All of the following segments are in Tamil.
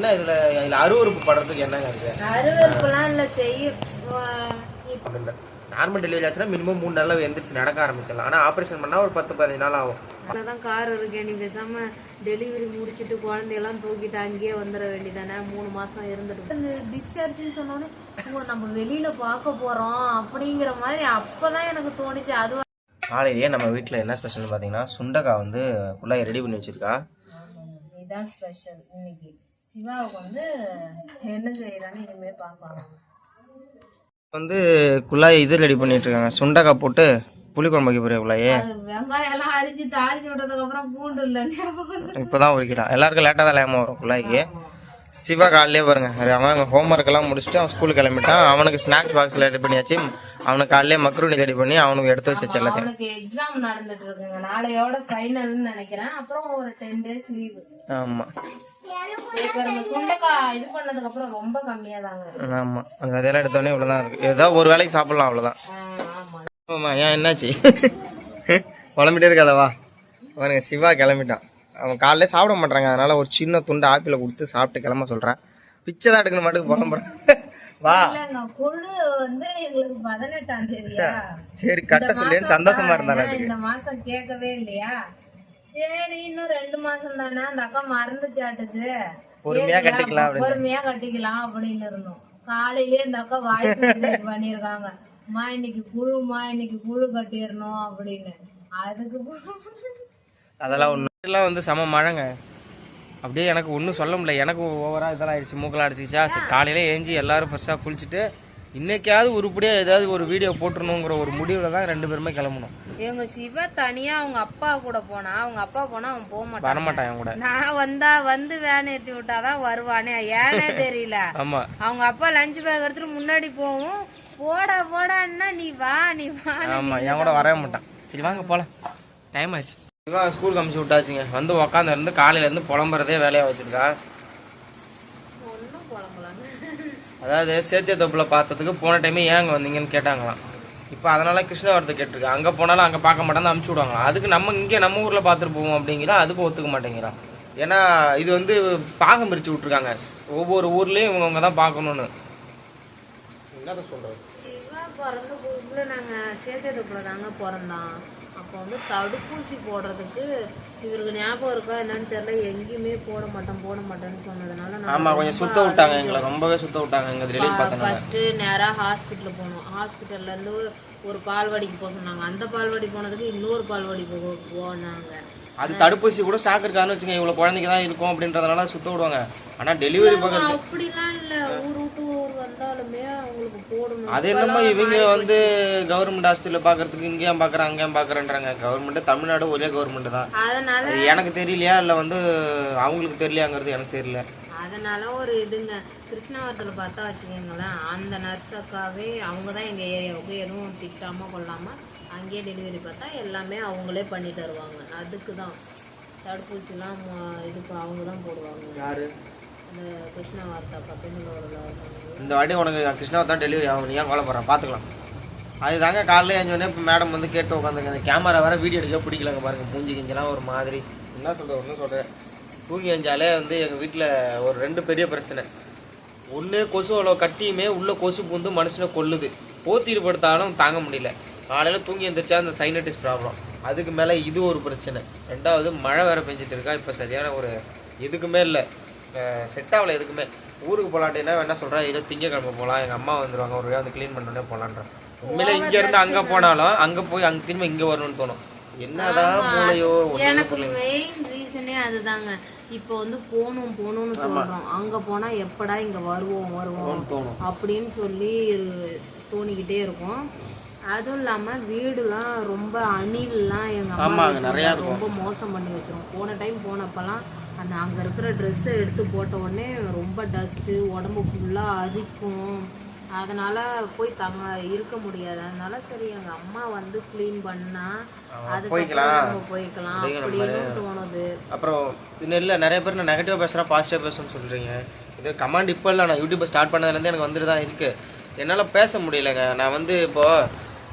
என்ன இதுல இதுல அருவருப்பு படுறதுக்கு என்னங்க இருக்கு? அருவருப்புலாம் இல்ல செய்ய. இப்ப நார்மல் டெலிவரி ஆச்சுன்னா மினிமம் மூணு நாள்ல எந்திரிச்சு நடக்க ஆரம்பிச்சிடலாம். ஆனா ஆபரேஷன் பண்ணா ஒரு பத்து பதினஞ்சு நாள் ஆகும். தான் கார் இருக்கேன் நீ பேசாம டெலிவரி முடிச்சிட்டு குழந்தையெல்லாம் தூக்கிட்டு அங்கேயே வந்துட வேண்டியதானே? மூணு மாசம் இருந்துட்டு. இந்த டிஸ்சார்ஜ்னு சொன்னோன்னே ஓ நம்ம வெளியில பார்க்க போறோம் அப்படிங்கிற மாதிரி அப்பதான் எனக்கு தோணுச்சு. அது காலையிலேயே நம்ம வீட்டில் என்ன ஸ்பெஷல்னு பார்த்தீங்கன்னா சுண்டக்காய் வந்து ஃபுல்லாக ரெடி பண்ணி வச்சிருக்கா. இதான் ஸ்பெஷல் இன்னைக்கு. சிவாவுக்கு வந்து என்ன செய்யறான்னு இனிமே பார்க்கலாம். வந்து குழாய் இது ரெடி பண்ணிட்டு இருக்காங்க. சுண்டக்காய் போட்டு புளிக்குழம்பு வைக்க போறியா குழாயே? வெங்காயம் எல்லாம் அரிஞ்சு தாளிச்சு விட்டதுக்கு அப்புறம் பூண்டு இல்லை. இப்போதான் உரிக்கலாம் எல்லாருக்கும் லேட்டாக தான் லேமா வரும் குழாய்க்கு. சிவா காலையிலே பாருங்க. அவன் ஹோம்ஒர்க் எல்லாம் முடிச்சுட்டு அவன் ஸ்கூலுக்கு கிளம்பிட்டான். அவனுக்கு ஸ்நாக்ஸ் பாக்ஸ் ரெடி பண்ணியாச்சு. அவனுக்கு காலையிலே மக்ரூனி ரெடி பண்ணி அவனுக்கு எடுத்து வச்சு எல்லாத்தையும். அவனுக்கு எக்ஸாம் நடந்துட்டு இருக்குங்க. நாளையோட ஃபைனல்னு நினைக்கிறேன். அப்புறம் ஒரு டென் டேஸ் லீவு ஆமாம் இது பண்ணதுக்கு அப்புறம் ரொம்ப கம்மியா தாங்க எடுத்தோடனே இருக்குது ஏதோ ஒரு வேலைக்கு சாப்பிடலாம் அவ்வளோதான் ஆஹ் ஆமா. ஏன் என்னாச்சு? குழம்பிட்டே இருக்காதவா பாருங்க சிவா கிளம்பிட்டான். அவன் காலையில சாப்பிட மாட்டாங்க அதனால ஒரு சின்ன துண்டு ஆப்பிள கொடுத்து சாப்பிட்டு கிளம்ப சொல்கிறேன் பிச்சை தான் எடுக்கணும் மாட்டுக்கு புலம்புறேன் வா. சரி கட்ட சொல்லேன்னு சந்தோஷமா இருந்தாங்க ஏன் இந்த மாசம் கேட்கவே இல்லையா? சரி இன்னும் ரெண்டு மாசம் தானே. அந்த அக்கா மறந்துச்சாட்டுக்கு பொறுமையா கட்டிக்கலாம். பொறுமையா கட்டிக்கலாம் அப்படின்னு இருந்தோம். காலையிலேயே இந்த அக்கா வாய்ஸ் மெசேஜ் பண்ணிருக்காங்க அம்மா இன்னைக்கு குழுமா இன்னைக்கு குழு கட்டிடணும் அப்படின்னு. அதுக்கு அதெல்லாம் ஒன்று எல்லாம் வந்து செம மழைங்க. அப்படியே எனக்கு ஒன்றும் சொல்ல முடியல. எனக்கு ஓவராக இதெல்லாம் ஆயிடுச்சு. மூக்கெல்லாம் அடிச்சிச்சா சரி காலையில ஏஞ்சி எல்லாரும் ஃப்ரெஷ்ஷாக குளிச்சுட்டு இன்னைக்காவது உருப்படியாக ஏதாவது ஒரு வீடியோ போட்டுருணுங்கிற ஒரு முடிவில் தான் ரெண்டு பேருமே கிளம்பணும். இவங்க சிவா தனியா அவங்க அப்பா கூட போனா அவங்க அப்பா போனா அவன் போக மாட்டான். வரமாட்டான் என் கூட. நான் வந்தா வந்து வேன் ஏத்தி விட்டாதான் வருவானே. ஏனே தெரியல. ஆமாம் அவங்க அப்பா லஞ்ச் பேக் எடுத்துட்டு முன்னாடி போவும். போடா போடான்னா நீ வா நீ வா ஆமாம் என் கூட வரவே மாட்டான். சரி வாங்க போகலாம் டைம் ஆயிடுச்சு இவன் ஸ்கூலுக்கு அமுச்சு விட்டாச்சுங்க. வந்து உக்காந்து இருந்து காலையிலேருந்து புலம்புறதே வேலையாக வச்சிருக்கா. அதாவது சேத்திய தொப்பில் பார்த்ததுக்கு போன டைமே ஏன் அங்கே வந்தீங்கன்னு கேட்டாங்களாம். இப்போ அதனால கிருஷ்ணவரத்தை கேட்டிருக்கா அங்கே போனாலும் அங்கே பார்க்க மாட்டாங்க அமுச்சு விடுவாங்களாம். அதுக்கு நம்ம இங்கே நம்ம ஊரில் பார்த்துட்டு போவோம் அப்படிங்கிறா அதுக்கு ஒத்துக்க மாட்டேங்கிறா ஏன்னா இது வந்து பாகம் பிரித்து விட்ருக்காங்க ஒவ்வொரு ஊர்லேயும் இவங்க தான் பார்க்கணுன்னு என்னத சொல்கிறது பிறந்த நாங்க சேத்தியத்துக்குள்ள தாங்க பிறந்தான் அப்போ வந்து தடுப்பூசி போடுறதுக்கு இவருக்கு ஞாபகம் இருக்கா என்னன்னு தெரியல. எங்கேயுமே போட மாட்டோம் போட மாட்டேன்னு சொன்னதுனால ஆமாம் கொஞ்சம் சுத்த விட்டாங்க எங்களை. ரொம்பவே சுத்த விட்டாங்க எங்கள் ரிலீவ் பார்த்தோன்னா ஃபர்ஸ்ட் நேரா ஹாஸ்பிட்டல் போனோம். ஹாஸ்பிட்டல்ல இருந்து ஒரு பால்வாடிக்கு போக சொன்னாங்க. அந்த பால்வாடி போனதுக்கு இன்னொரு பால்வாடி போக போனாங்க. அது தடுப்பூசி கூட ஸ்டாக் இருக்கான்னு வச்சுங்க இவ்வளோ குழந்தைங்க தான் இருக்கும் அப்படின்றதுனால சுத்த விடுவாங்க. ஆனால் டெலிவரி பக்கத்து அப்படிலாம் இல்ல. ஊர் விட்டு ஊர் வந்தாலுமே அவங்களுக்கு போடணும் அது என்னமோ இவங்க வந்து கவர்மெண்ட் ஹாஸ்பிட்டல் பாக்குறதுக்கு இங்கேயும் பாக்குறேன் அங்கேயும் பாக்குறேன்றாங்க. கவர்மெண்ட் தமிழ்நாடு ஒரே கவர்மெண்ட் தான். அதனால அது எனக்கு தெரியலையா? இல்ல வந்து அவங்களுக்கு தெரியலையாங்கிறது எனக்கு தெரியல. அதனால ஒரு இதுங்க கிருஷ்ணாவரத்தில் பார்த்தா வச்சுக்கோங்களேன் அந்த நர்ஸ் அக்காவே அவங்க தான் எங்கள் ஏரியாவுக்கு எதுவும் திட்டாம கொள்ளாம அங்கேயே டெலிவரி பார்த்தா எல்லாமே அவங்களே பண்ணி தருவாங்க அதுக்கு தான் தடுப்பூசிலாம் இது அவங்க தான் போடுவாங்க. யாரு? இந்த இந்த வாட்டி உனக்கு கிருஷ்ணாவை தான் டெலிவரி ஆகும். நீ ஏன் கவலைப்படுறேன் பார்த்துக்கலாம் அதுதாங்க காலையில் எழுந்தோடனே இப்போ மேடம் வந்து கேட்டு உட்காந்துங்க அந்த கேமரா வேற வீடியோ எடுக்க பிடிக்கலங்க பாருங்க. மூஞ்சி கிஞ்சலாம் ஒரு மாதிரி. என்ன சொல்கிற ஒன்றும் சொல்கிறேன் தூங்கி எழுந்தாலே வந்து எங்கள் வீட்டில் ஒரு ரெண்டு பெரிய பிரச்சனை. ஒன்று கொசு அவ்வளோ கட்டியுமே உள்ள கொசு பூந்து மனுஷனை கொல்லுது. போத்தீடு படுத்தாலும் தாங்க முடியல. காலையில் தூங்கி எழுந்திரிச்சா அந்த சைனட்டிஸ் ப்ராப்ளம் அதுக்கு மேலே இது ஒரு பிரச்சனை. ரெண்டாவது மழை வேற பெஞ்சிட்டு இருக்கா? இப்போ சரியான ஒரு எதுக்குமே இல்லை. செட் ஆகல எதுக்குமே. ஊருக்கு போகலாட்டினா என்ன சொல்கிறேன் ஏதோ திங்கக்கிழமை போகலாம் எங்கள் அம்மா வந்துருவாங்க ஒரு வந்து க்ளீன் பண்ணோடனே போகலான்றேன் உண்மையிலே இங்க இருந்து அங்கே போனாலும் அங்கே போய் அங்கே திரும்ப இங்கே வரணும்னு தோணும். என்னதான் மூளையோ எனக்கு மெயின் ரீசனே அதுதாங்க. இப்போ வந்து போகணும் போகணும்னு சொல்றோம். அங்க போனா எப்படா இங்க வருவோம் வருவோம் தோணும். அப்படின்னு சொல்லி தோணிக்கிட்டே இருக்கும். அதுவும் இல்லாம வீடுலாம் ரொம்ப அணில்லாம் எங்க அம்மா நிறைய. ரொம்ப மோசம் பண்ணி வச்சிரும். போன டைம் போனப்பெல்லாம் அந்த அங்க இருக்கிற ட்ரெஸ்ஸை எடுத்து போட்ட உடனே ரொம்ப டஸ்ட்டு உடம்பு ஃபுல்லா அரிக்கும். அதனால போய் தங்க இருக்க முடியாது. அதனால சரி எங்க அம்மா வந்து க்ளீன் பண்ணா அதுக்கப்புறம் போய்க்கலாம். போய்க்கலாம். அப்படின்னு தோணுது. அப்புறம் இன்னும் இல்லை நிறைய பேர் நான் நெகட்டிவாக பேசுகிறேன் பாசிட்டிவாக பேசணும்னு சொல்கிறீங்க இது கமாண்ட் இப்போ இல்லை நான் யூடியூப் ஸ்டார்ட் பண்ணதுலேருந்து எனக்கு வந்துட்டு தான் இருக்குது என்னால் பேச முடியலங்க. நான் வந்து இப்போ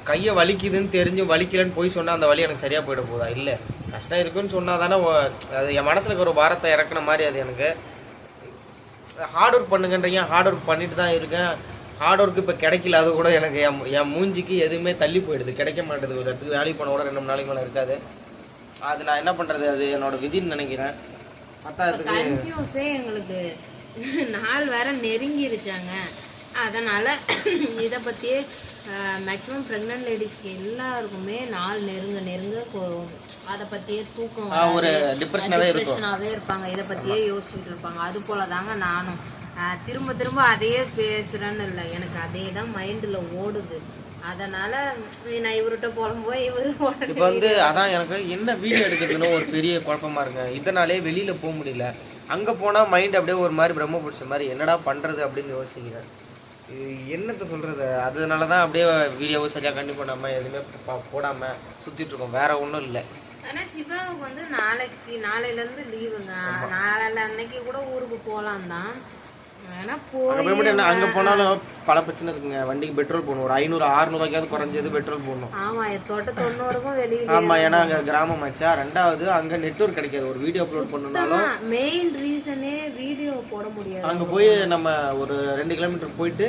கையை வலிக்குதுன்னு தெரிஞ்சு வலிக்கலன்னு போய் சொன்னால் அந்த வலி எனக்கு சரியாக போயிட போதா? இல்லை. கஷ்டம் இருக்குன்னு சொன்னால் தானே அது என் மனசில் ஒரு பாரத்தை இறக்குன மாதிரி அது எனக்கு. ஹார்ட் ஒர்க் பண்ணுங்கன்றீங்க ஹார்ட் ஒர்க் பண்ணிட்டு தான் இருக்கேன்? ஹார்ட் ஒர்க் இப்போ கிடைக்கல அது கூட எனக்கு என் என் மூஞ்சிக்கு எதுவுமே தள்ளி போயிடுது. கிடைக்க மாட்டேது ஒரு இடத்துக்கு. வேலைக்கு போன கூட ரெண்டு மூணு நாளைக்கு மேலே இருக்காது. அது நான் என்ன பண்ணுறது அது என்னோட விதின்னு நினைக்கிறேன். பத்தாததுக்கு கன்ஃபியூஸே எங்களுக்கு. நாள் வேற நெருங்கிருச்சாங்க. அதனால இதை பற்றியே மேக்ஸிமம் ப்ரெக்னென்ட் லேடிஸ்க்கு எல்லாருக்குமே நாள் நெருங்க நெருங்க அதை பற்றியே தூக்கம் ஒரு டிப்ரெஷனாகவே இருப்பாங்க. இதை பற்றியே யோசிச்சுட்டு இருப்பாங்க. அது போல தாங்க நானும் திரும்ப திரும்ப அதையே பேசுறேன்னு இல்லை. எனக்கு அதே தான் மைண்டில் ஓடுது. அதனால நான் இவர்கிட்ட புலம்போய் இவரு இப்போ வந்து அதான் எனக்கு என்ன வீடியோ எடுக்கிறதுன்னு ஒரு பெரிய குழப்பமா இருக்கு இதனாலே வெளியில போக முடியல. அங்க போனா மைண்ட் அப்படியே ஒரு மாதிரி பிரம்ம பிடிச்ச மாதிரி என்னடா பண்றது அப்படின்னு யோசிக்கிறேன். என்னத்த சொல்றது? அதனால தான் அப்படியே வீடியோவும் சரியா கண்டிப்பாக பண்ணாம எதுவுமே சுத்திட்டு இருக்கோம். வேற ஒன்றும் இல்லை. ஆனா சிவாவுக்கு வந்து நாளைக்கு நாளையில இருந்து லீவுங்க நாளைல அன்னைக்கு கூட ஊருக்கு போலாம் தான் வேணா அங்க போனாலும் பல பிரச்சனை இருக்குங்க. வண்டிக்கு பெட்ரோல் போடணும். ஒரு ஐநூறு அறுநூறுவாய்க்காவது குறைஞ்சது பெட்ரோல் போடணும். ஆமா வெளியில ஏன்னா அங்க கிராமமாச்சா ரெண்டாவது அங்க நெட்வொர்க் கிடைக்காது. ஒரு வீடியோ அப்லோட் பண்ணணும்னாலும் மெயின் ரீசனே வீடியோ போட முடியாது. அங்க போய் நம்ம ஒரு ரெண்டு கிலோமீட்டர் போயிட்டு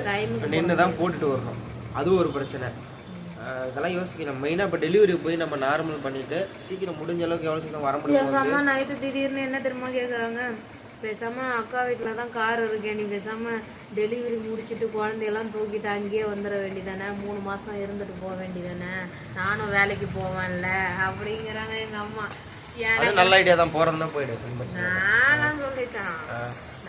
நின்று தான் போட்டுட்டு வரணும். அதுவும் ஒரு பிரச்சனை. இதெல்லாம் யோசிக்கிறேன் மெயினாக இப்போ டெலிவரி போய் நம்ம நார்மல் பண்ணிட்டு சீக்கிரம் முடிஞ்ச அளவுக்கு எவ்வளோ சீக்கிரம் வர முடியும் எங்க அம்மா நைட்டு திடீர்னு என்ன தெரியுமா கேக்குறாங்க? பேசாம அக்கா வீட்டுல தான் கார் இருக்கே. நீ பேசாம டெலிவரி முடிச்சிட்டு குழந்தையெல்லாம் தூக்கிட்டு அங்கேயே வந்துட வேண்டியதானே? மூணு மாசம் இருந்துட்டு போக வேண்டியதானே? நானும் வேலைக்கு போவேன்ல. அப்படிங்கிறாங்க எங்க அம்மா. நல்ல ஐடியா தான். போகிறதுனா போயிடு. நான்லாம் சொல்லிட்டேன்.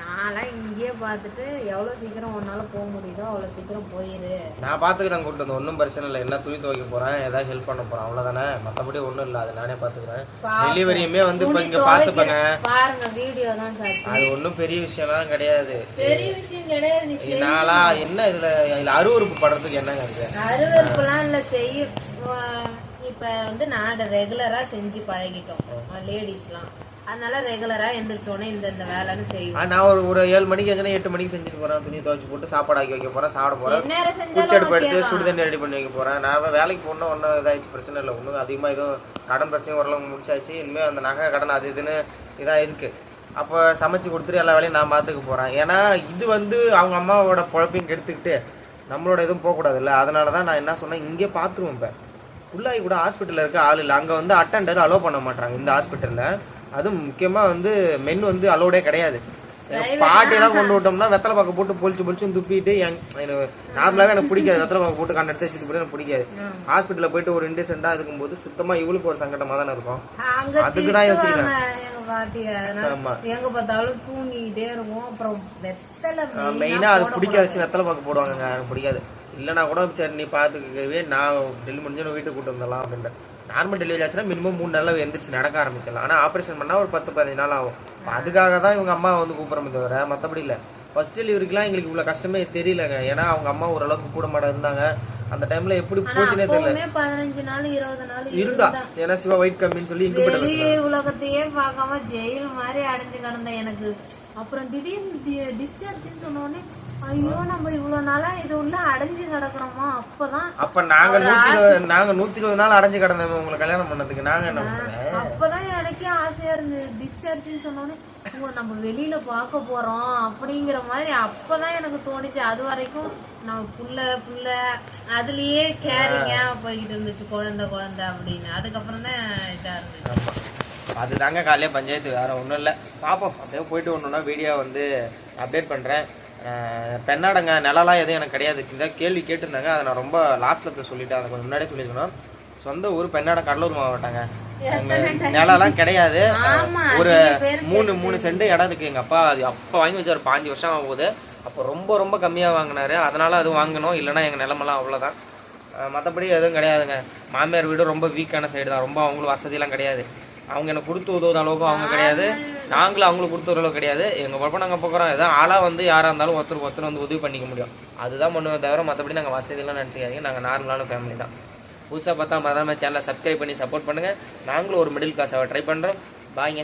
நான்லாம் இங்கேயே பார்த்துட்டு எவ்வளோ சீக்கிரம் உன்னால போக முடியுதோ அவ்வளோ சீக்கிரம் போயிரு. நான் பார்த்துக்கிறேன் கூப்பிட்டு வந்து ஒன்றும் பிரச்சனை இல்லை. என்ன துணி துவைக்க போகிறேன் ஏதாவது ஹெல்ப் பண்ண போகிறேன் அவ்வளோதானே மற்றபடி ஒன்றும் இல்லை. அது நானே பார்த்துக்கிறேன். டெலிவரியுமே வந்து இப்போ இங்கே பார்த்துப்பேங்க. பாருங்க வீடியோ தான் சார். அது ஒன்றும் பெரிய விஷயம்லாம் கிடையாது. பெரிய விஷயம் கிடையாது நாளா என்ன இதில் இதில் அருவறுப்பு படுறதுக்கு என்னங்க இருக்கு? அருவருப்புலாம் இல்ல செய்ய. இப்ப வந்து நான் ரெகுலரா செஞ்சு பழகிட்டோம். லேடிஸ்லாம் அதனால ரெகுலரா எந்திரிச்சோடனே இந்த இந்த வேலைன்னு செய்வோம். நான் ஒரு ஒரு ஏழு மணிக்கு வச்சுனா எட்டு மணிக்கு செஞ்சுட்டு போகிறேன் துணி துவைச்சு போட்டு சாப்பாடு ஆக்கி வைக்க போகிறேன் சாப்பிட போகிறேன் எந்நேரம் குச்சி செஞ்சாலும் அடுப்பு எடுத்து okay சுடு தண்ணி ரெடி பண்ணி வைக்க போறேன். நான் வேலைக்கு போனா ஒன்றும் இதாகிடுச்சு பிரச்சனை இல்லை. ஒன்றும் அதிகமாக எதுவும் கடன் பிரச்சனை ஓரளவு முடிச்சாச்சு. இனிமேல் அந்த நகை கடன் அது இதுன்னு இதாக இருக்கு. அப்போ சமைச்சு கொடுத்துட்டு எல்லா வேலையும் நான் பார்த்துக்க போறேன். ஏன்னா இது வந்து அவங்க அம்மாவோட பொழப்பையும் கெடுத்துக்கிட்டு நம்மளோட எதுவும் போகக்கூடாதுல்ல. அதனால தான் நான் என்ன சொன்னேன் இங்கே பார்த்துருவோம் இப்போ. ஃபுல்லாகி கூட ஹாஸ்பிட்டலில் இருக்க ஆள் இல்லை. அங்கே வந்து அட்டண்டர் அலோவ் பண்ண மாட்டாங்க இந்த ஹாஸ்பிட்டலில் அதுவும் முக்கியமாக வந்து மென் வந்து அலோடே கிடையாது. பாட்டியெல்லாம் கொண்டு விட்டோம்னா வெத்தலை பாக்க போட்டு பொழிச்சு பொழிச்சு துப்பிட்டு நார்மலாவே எனக்கு பிடிக்காது. வெத்தலை பாக்க போட்டு கண்ணெடுத்து வச்சுட்டு போய் எனக்கு பிடிக்காது. ஹாஸ்பிட்டல்ல போயிட்டு ஒரு இன்டெசென்டா இருக்கும்போது சுத்தமா இவளுக்கு ஒரு சங்கடமா தானே இருக்கும். அதுக்கு தான் யோசிக்கிறேன். பாட்டி. இருக்கும் மெயினா அது பிடிக்காத. வெத்தலை பாக்க போடுவாங்க எனக்கு பிடிக்காது. இல்லைனா கூட சரி நீ பார்த்துக்கவே நான் டெலிவரி முடிஞ்சு வீட்டுக்கு கூட்டு வந்துடலாம் அப்படின்ட்டு நார்மல் டெலிவரி ஆச்சுன்னா மினிமம் மூணு நாளில் எந்திரிச்சு நடக்க ஆரம்பிச்சிடலாம். ஆனால் ஆப்ரேஷன் பண்ணால் ஒரு பத்து பதினஞ்சு நாள் ஆகும். அதுக்காக தான் இவங்க அம்மா வந்து கூப்பிட்றமே தவிர மற்றபடி இல்லை. ஃபர்ஸ்ட் டெலிவரிக்கெலாம் எங்களுக்கு இவ்வளோ கஷ்டமே தெரியலங்க. ஏன்னா அவங்க அம்மா ஓரளவுக்கு கூட மாட இருந்தாங்க. அந்த டைம்ல எப்படி போச்சுனே தெரியல. பதினஞ்சு நாள் இருபது நாள் இருந்தா. ஏன்னா சிவா ஒயிட் கம்மின்னு சொல்லி வெளி உலகத்தையே பார்க்காம ஜெயில் மாதிரி அடைஞ்சு கிடந்த எனக்கு. அப்புறம் திடீர்னு டிஸ்சார்ஜ்னு சொன்ன உடனே ஐயோ நம்ம இவ்வளவு நாளா இது உள்ள அடைஞ்சு கிடக்குறோமா? அப்பதான் அப்ப நாங்க நூத்தி நாங்க நூத்தி இருபது நாள் அடைஞ்சு கிடந்தோம் உங்களை கல்யாணம் பண்ணதுக்கு. நாங்க என்ன அப்பதான் எனக்கே ஆசையா இருந்தது. டிஸ்சார்ஜ்னு சொன்ன உடனே ஓ நம்ம வெளியில பார்க்க போறோம் அப்படிங்கிற மாதிரி அப்பதான் எனக்கு தோணுச்சு. அது வரைக்கும் நம்ம புள்ள புள்ள அதுலயே கேரிங்கா போய்கிட்டு இருந்துச்சு. குழந்தை குழந்தை அப்படின்னு. அதுக்கப்புறம் தான் இதா இருந்துச்சு. அதுதாங்க காலையில பஞ்சாயத்து வேற ஒன்றும் இல்லை. பார்ப்போம் அப்படியே போயிட்டு ஒன்றுனா வீடியோ வந்து அப்டேட் பண்ணுறேன் பெண்ணாடங்க நிலலாம் எதுவும் எனக்கு கிடையாது. இந்த கேள்வி கேட்டிருந்தாங்க. அதை நான் ரொம்ப லாஸ்ட்ல சொல்லிட்டேன். அதை கொஞ்சம் முன்னாடியே சொல்லியிருக்கணும். சொந்த ஊர் பெண்ணாடம் கடலூர் மாவட்டங்க. நிலம்லாம் கிடையாது. ஒரு மூணு மூணு சென்ட் இடம் இருக்கு எங்க அப்பா. அது அப்பா வாங்கி வச்சாரு. பாஞ்சு வருஷம் ஆகுது அப்போ ரொம்ப ரொம்ப கம்மியா வாங்கினாரு. அதனால அது வாங்கணும். இல்லைன்னா எங்க நிலமெல்லாம் அவ்வளோதான் மற்றபடி எதுவும் கிடையாதுங்க. மாமியார் வீடு ரொம்ப வீக்கான சைடு தான். ரொம்ப அவங்களுக்கு வசதியெல்லாம் கிடையாது. அவங்க எனக்கு கொடுத்து உதவுற அளவுக்கு அவங்க கிடையாது. நாங்களும் அவங்களுக்கு கொடுத்து ஒரு கிடையாது. எங்கள் பழப்பம் நாங்கள் பார்க்குறோம் ஏதாவது ஆளாக வந்து யாராக இருந்தாலும் ஒருத்தர் ஒருத்தர் வந்து உதவி பண்ணிக்க முடியும். அதுதான் பண்ணுவோம் தவிர மற்றபடி நாங்கள் வசதியெல்லாம் நினச்சிக்காதீங்க. நாங்கள் நார்மலான ஃபேமிலி தான். புதுசாக பார்த்தா மறக்காம சேனலை சப்ஸ்கிரைப் பண்ணி சப்போர்ட் பண்ணுங்கள் நாங்களும் ஒரு மிடில் கிளாஸாக ட்ரை பண்ணுறோம் பாய்ங்க